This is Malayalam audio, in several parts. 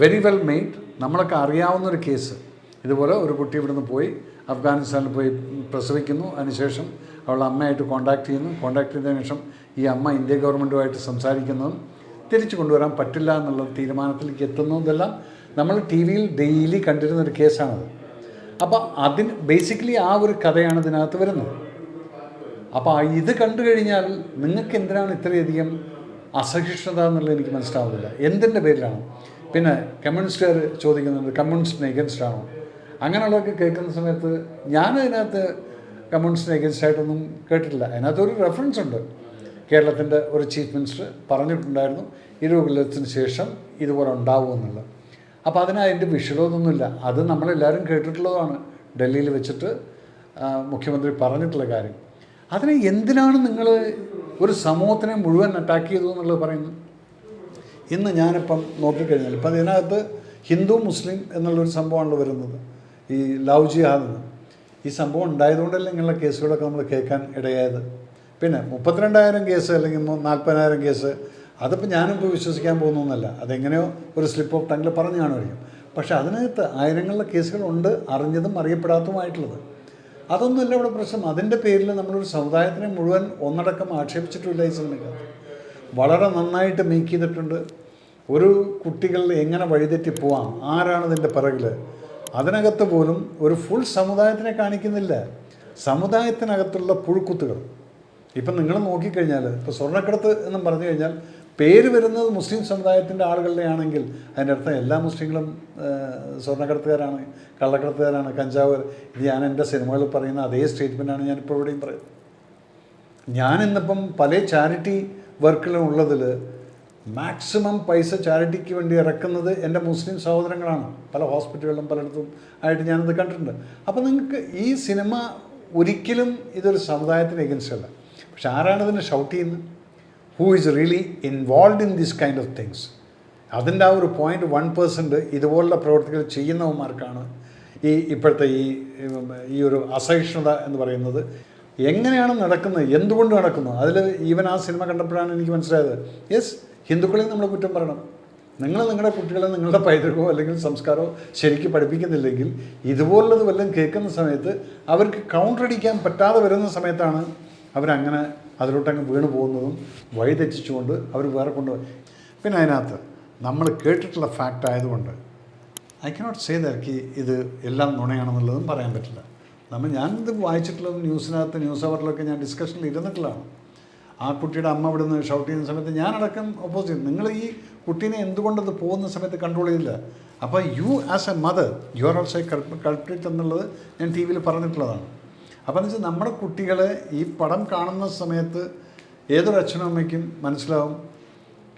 വെരി വെൽ മെയ്ഡ് നമ്മളൊക്കെ അറിയാവുന്ന ഒരു കേസ് ഇതുപോലെ ഒരു കുട്ടി ഇവിടുന്ന് പോയി അഫ്ഗാനിസ്ഥാനിൽ പോയി പ്രസവിക്കുന്നു. അതിനുശേഷം അവൾ അമ്മയായിട്ട് കോൺടാക്ട് ചെയ്യുന്നു. കോൺടാക്ട് ചെയ്തതിനു ശേഷം ഈ അമ്മ ഇന്ത്യ ഗവൺമെന്റുമായിട്ട് സംസാരിക്കുന്നതും തിരിച്ചു കൊണ്ടുവരാൻ പറ്റില്ല എന്നുള്ള തീരുമാനത്തിലേക്ക് എത്തുന്നതെല്ലാം നമ്മൾ ടി വിയിൽ ഡെയിലി കണ്ടിരുന്ന ഒരു കേസാണത് അപ്പോൾ അതിന് ബേസിക്കലി ആ ഒരു കഥയാണ് ഇതിനകത്ത് വരുന്നത്. അപ്പോൾ ഇത് കണ്ടു കഴിഞ്ഞാൽ നിങ്ങൾക്ക് എന്തിനാണ് ഇത്രയധികം അസഹിഷ്ണുത എന്നുള്ളത് എനിക്ക് മനസ്സിലാവുന്നില്ല. എന്തിന്റെ പേരിലാണ്? പിന്നെ കമ്മ്യൂണിസ്റ്റുകാർ ചോദിക്കുന്നുണ്ട് കമ്മ്യൂണിസ്റ്റിന് എഗൻസ്റ്റ് ആണോ? അങ്ങനെയുള്ളതൊക്കെ കേൾക്കുന്ന സമയത്ത് ഞാൻ അതിനകത്ത് കമ്മ്യൂണിസ്റ്റിന് എഗൻസ്റ്റ് ആയിട്ടൊന്നും കേട്ടിട്ടില്ല. അതിനകത്ത് ഒരു റെഫറൻസ് ഉണ്ട്. കേരളത്തിന്റെ ഒരു ചീഫ് മിനിസ്റ്റർ പറഞ്ഞിട്ടുണ്ടായിരുന്നു ഇരുപത് കൊല്ലത്തിന് ശേഷം ഇതുപോലെ ഉണ്ടാവുമെന്നുള്ളത് അപ്പോൾ അതിന് അതിന്റെ വിഷയമൊന്നുമില്ല. അത് നമ്മളെല്ലാവരും കേട്ടിട്ടുള്ളതാണ്. ഡൽഹിയിൽ വെച്ചിട്ട് മുഖ്യമന്ത്രി പറഞ്ഞിട്ടുള്ള കാര്യം. അതിനെ എന്തിനാണ് നിങ്ങൾ ഒരു സമൂഹത്തിനെ മുഴുവൻ അറ്റാക്ക് ചെയ്തു എന്നുള്ളത് പറയുന്നത്? ഇന്ന് ഞാനിപ്പം നോക്കിക്കഴിഞ്ഞാൽ ഇപ്പം ഇതിനകത്ത് ഹിന്ദു മുസ്ലിം എന്നുള്ളൊരു സംഭവമാണല്ലോ വരുന്നത്. ഈ ലവ് ജിഹാദ്. ഈ സംഭവം ഉണ്ടായതുകൊണ്ടല്ലേ ഇങ്ങനെയുള്ള കേസുകളൊക്കെ നമ്മൾ കേൾക്കാൻ ഇടയായത്. പിന്നെ മുപ്പത്തിരണ്ടായിരം കേസ് അല്ലെങ്കിൽ നാൽപ്പതിനായിരം കേസ് അതിപ്പോൾ ഞാനിപ്പോൾ വിശ്വസിക്കാൻ പോകുന്നൊന്നുമല്ല അതെങ്ങനെയോ ഒരു സ്ലിപ്പ് ഓഫ് ടങ്ങിൽ പറഞ്ഞു കാണുമായിരിക്കും. പക്ഷേ അതിനകത്ത് ആയിരങ്ങളിലെ കേസുകളുണ്ട് അറിഞ്ഞതും അറിയപ്പെടാത്തതുമായിട്ടുള്ളത്. അതൊന്നുമല്ല ഇവിടെ പ്രശ്നം. അതിന്റെ പേരിൽ നമ്മളൊരു സമുദായത്തിനെ മുഴുവൻ ഒന്നടക്കം ആക്ഷേപിച്ചിട്ടില്ല ഈ സിനിമയ്ക്കകത്ത്. വളരെ നന്നായിട്ട് മേക്ക് ചെയ്തിട്ടുണ്ട്. ഒരു കുട്ടികൾ എങ്ങനെ വഴിതെറ്റി പോവാം? ആരാണ് ഇതിന്റെ പിറകിൽ അതിനകത്ത് പോലും ഒരു ഫുൾ സമുദായത്തിനെ കാണിക്കുന്നില്ല. സമുദായത്തിനകത്തുള്ള പുഴുക്കുത്തുകൾ. ഇപ്പം നിങ്ങൾ നോക്കിക്കഴിഞ്ഞാൽ ഇപ്പോൾ സ്വർണക്കടത്ത് എന്നും പറഞ്ഞു കഴിഞ്ഞാൽ പേര് വരുന്നത് മുസ്ലിം സമുദായത്തിന്റെ ആളുകളുടെ ആണെങ്കിൽ അതിന്റെ അർത്ഥം എല്ലാ മുസ്ലിങ്ങളും സ്വർണക്കടത്തുകാരാണ് കള്ളക്കടത്തുകാരാണ് കഞ്ചാവ്. ഇത് ഞാൻ എന്റെ സിനിമകളിൽ പറയുന്ന അതേ സ്റ്റേറ്റ്മെന്റാണ് ഞാനിപ്പോൾ ഇവിടെയും പറയുന്നത്. ഞാനിന്നിപ്പം പല ചാരിറ്റി വർക്കിലും ഉള്ളതിൽ മാക്സിമം പൈസ ചാരിറ്റിക്ക് വേണ്ടി ഇറക്കുന്നത് എന്റെ മുസ്ലിം സഹോദരങ്ങളാണ്. പല ഹോസ്പിറ്റലുകളിലും പലയിടത്തും ആയിട്ട് ഞാനത് കണ്ടിട്ടുണ്ട്. അപ്പോൾ നിങ്ങൾക്ക് ഈ സിനിമ ഒരിക്കലും ഇതൊരു സമുദായത്തിന് എഗൻസ്റ്റ് അല്ല. പക്ഷെ ആരാണ് ഇതിനെ ഷൗട്ട് ചെയ്യുന്നത്? Who is really involve in this kind of things അതിന്റെ ആ ഒരു പോയിന്റ് വൺ പേഴ്സന്റ് ഇതുപോലുള്ള പ്രവർത്തികൾ ചെയ്യുന്നവന്മാർക്കാണ് ഈ ഇപ്പോഴത്തെ ഈ ഈ ഒരു അസഹിഷ്ണുത എന്ന് പറയുന്നത്. എങ്ങനെയാണ് നടക്കുന്നത്? എന്തുകൊണ്ട് നടക്കുന്നു? അതിൽ ഈവൻ ആ സിനിമ കണ്ടപ്പോഴാണ് എനിക്ക് മനസ്സിലായത്. യെസ് ഹിന്ദുക്കളെയും നമ്മൾ കുറ്റം പറയണം. നിങ്ങൾ നിങ്ങളുടെ കുട്ടികളെ നിങ്ങളുടെ പൈതൃകമോ അല്ലെങ്കിൽ സംസ്കാരമോ ശരിക്കും പഠിപ്പിക്കുന്നില്ലെങ്കിൽ ഇതുപോലുള്ളത് വല്ലതും കേൾക്കുന്ന സമയത്ത് അവർക്ക് കൗണ്ടർ അടിക്കാൻ പറ്റാതെ വരുന്ന സമയത്താണ് അവരങ്ങനെ അതിലോട്ടങ്ങ് വീണ് പോകുന്നതും വഴിതെറ്റിച്ചുകൊണ്ട് അവർ വേറെ കൊണ്ടുപോകും പിന്നെ അതിനകത്ത് നമ്മൾ കേട്ടിട്ടുള്ള ഫാക്റ്റ് ആയതുകൊണ്ട് ഐ കനോട്ട് സേ ദാറ്റ് ഇത് എല്ലാം നുണയാണെന്നുള്ളതും പറയാൻ പറ്റില്ല. നമ്മൾ ഞാനിത് വായിച്ചിട്ടുള്ളത് ന്യൂസിനകത്ത് ന്യൂസ് അവറിലൊക്കെ ഞാൻ ഡിസ്കഷനിൽ ഇരുന്നിട്ടുള്ളതാണ്. ആ കുട്ടിയുടെ അമ്മ ഇവിടെ നിന്ന് ഷൗട്ട് ചെയ്യുന്ന സമയത്ത് ഞാനടക്കം ഒപ്പോസ് ചെയ്യും നിങ്ങൾ ഈ കുട്ടീനെ എന്തുകൊണ്ടത് പോകുന്ന സമയത്ത് കൺട്രോൾ ചെയ്തില്ല? അപ്പോൾ you as a mother you are also culprit എന്നുള്ളത് ഞാൻ ടി വിയിൽ പറഞ്ഞിട്ടുള്ളതാണ്. അപ്പോൾ എന്ന് വെച്ചാൽ നമ്മുടെ കുട്ടികളെ ഈ പടം കാണുന്ന സമയത്ത് ഏതൊരു അച്ഛനും അമ്മയ്ക്കും മനസ്സിലാവും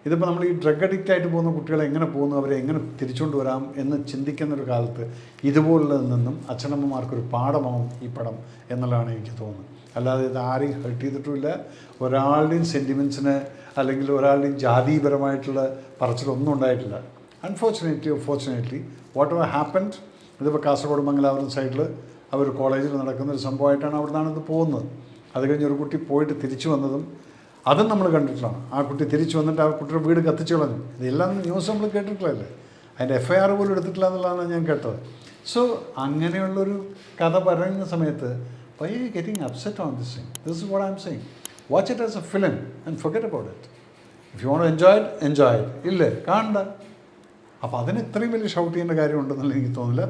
ഇതിപ്പോൾ നമ്മൾ ഈ ഡ്രഗ് അഡിക്റ്റ് ആയിട്ട് പോകുന്ന കുട്ടികളെ എങ്ങനെ പോകുന്നു? അവരെ എങ്ങനെ തിരിച്ചുകൊണ്ട് വരാം എന്ന് ചിന്തിക്കുന്ന ഒരു കാലത്ത് ഇതുപോലുള്ളതിൽ നിന്നും അച്ഛനമ്മമാർക്കൊരു പാഠമാവും ഈ പടം എന്നുള്ളതാണ് എനിക്ക് തോന്നുന്നത്. അല്ലാതെ ഇത് ആരെയും ഹെർട്ട് ചെയ്തിട്ടുമില്ല. ഒരാളുടെയും സെന്റിമെൻസിന് അല്ലെങ്കിൽ ഒരാളുടെയും ജാതിപരമായിട്ടുള്ള പറച്ചിലൊന്നും ഉണ്ടായിട്ടില്ല. Unfortunately fortunately what ever happened ഇതിപ്പോൾ കാസർഗോഡ് മംഗലാപുരം സൈഡിൽ അവർ കോളേജിൽ നടക്കുന്ന ഒരു സംഭവമായിട്ടാണ് അവിടെ നിന്നാണ് ഇത് പോകുന്നത്. അത് കഴിഞ്ഞ് ഒരു കുട്ടി പോയിട്ട് തിരിച്ചു വന്നതും അതും നമ്മൾ കണ്ടിട്ടാണ് ആ കുട്ടി തിരിച്ചു വന്നിട്ട് ആ കുട്ടിയുടെ വീട് കത്തിച്ചു കളഞ്ഞു. ഇതെല്ലാം ന്യൂസ് നമ്മൾ കേട്ടിട്ടില്ലല്ലേ അതിന്റെ എഫ് ഐ ആർ പോലും എടുത്തിട്ടില്ല എന്നുള്ളതാണ് ഞാൻ കേട്ടത്. സോ അങ്ങനെയുള്ളൊരു കഥ പറയുന്ന സമയത്ത് why you getting upset on this thing this what I'm saying watch it as a film and forget about it if you won't enjoy it enjoy it ഇല്ലേ? കാണണ്ട. അപ്പോൾ അതിന് ഇത്രയും വലിയ ഷൗട്ട് ചെയ്യേണ്ട കാര്യമുണ്ടെന്നുള്ള എനിക്ക് തോന്നില്ല